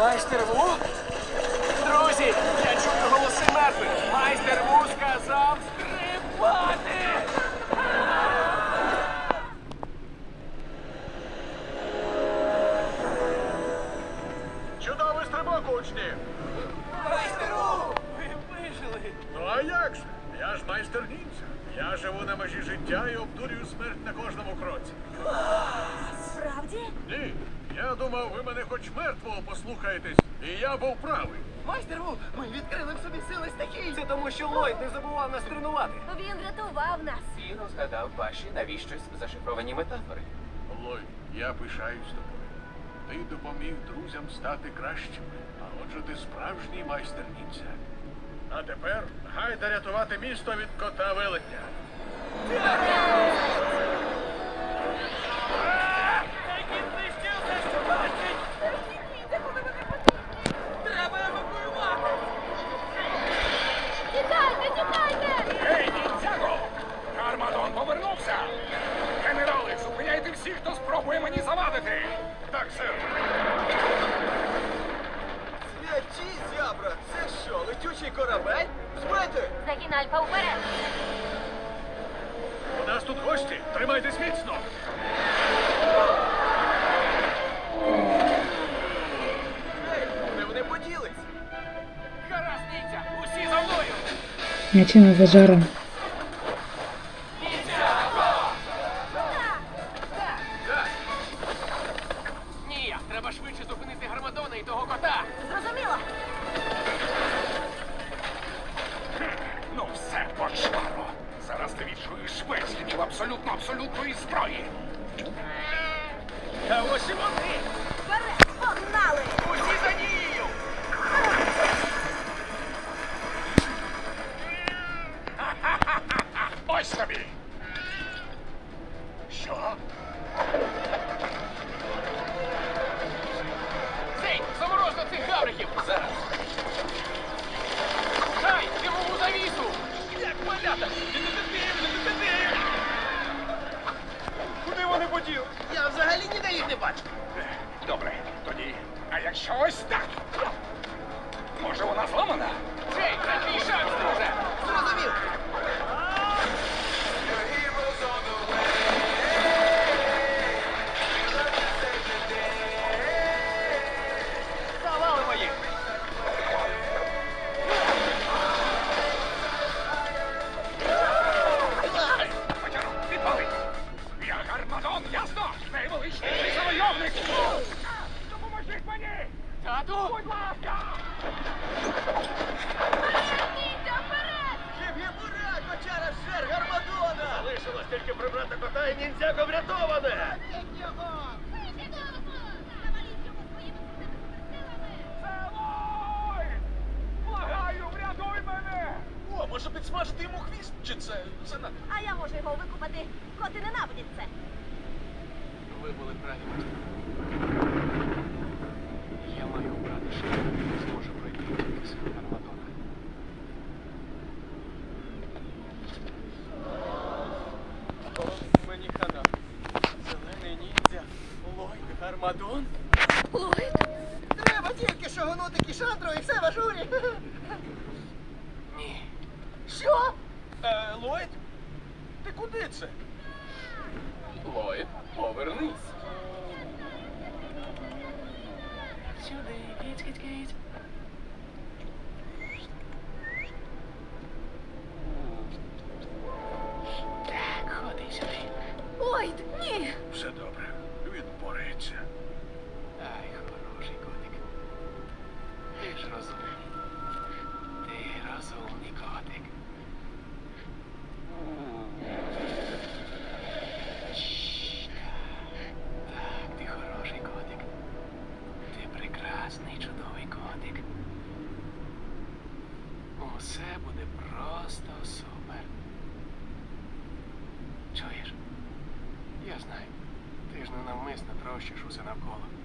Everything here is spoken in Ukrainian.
Майстер Ву? Друзі, я чую голоси мертвих. Майстер Ву сказав стрибати! Чудовий стрибок, учні! Майстер Ву! Ви вижили! Ну а як же? Я ж майстер ніндзя. Я живу на межі життя і обдурюю смерть на кожному кроці. Справді? Ні, я думав, ви мене хоч мертвого послухаєтесь, і я був правий. Майстер Ву, ми відкрили в собі сили стихії. Це тому, що Ллойд не забував нас тренувати. Він рятував нас. І розгадав ваші навіщось зашифровані метафори. Ллойд, я пишаюсь тобою. Ти допоміг друзям стати кращими, а отже ти справжній майстер ніндзя. А тепер гайда рятувати місто від кота велетня. Корабель? Збити! Загін Альфа вперед! У нас тут гості. Тримайтесь міцно. Ей, куди вони поділись? Гаразд, ніндзя! Усі за мною! М'ячина за жаром. Ні, треба швидше зупинити Гармадона і того кота! Зрозуміло! безліч абсолютно абсолютної зброї! Та ось і вони! Вперед! Погнали! Усі за нею! Ось тобі! Що? Добре, тоді. А якщо ось так? Може вона зламана? Цей, це твій шанс, друже! Зрозумів. Завалимо їх! Потягну, підпали! Я Гармадон, ясно? Найвеличніший Завойовник! Допоможіть мені! Тату! Будь ласка! Ніндзя, вперед! Гіп-гіп, ура! Кочара жер Гармадона! Залишилось тільки прибрати кота і ніндзяго врятоване! Елой! Благаю, врятуй мене! О, може підсмажити йому хвіст? Чи це занадто? А я можу його викупати. Коти ненавидять це. Ви були праві. Я маю обрати шлях, який зможе пройти тільки син Гармадона. Мені хана. Зелений ніндзя. Ллойд Гармадон. Ллойд? Треба тільки шогонути кішандру і все в ажурі. Ні. Що? Е, Ллойд? Ти куди це? Ллойд, повернись. Сюди, кить, кить, кить. Так, ходи сюди. Ллойд, ні! Все добре. Він бореться. Ай, хороший котик. Ти ж розумний. Ти розумний котик. Чш, Так, ти хороший котик. Ти прекрасний, чудовий котик. Усе буде просто супер. Ненавмисно трощиш усе навколо.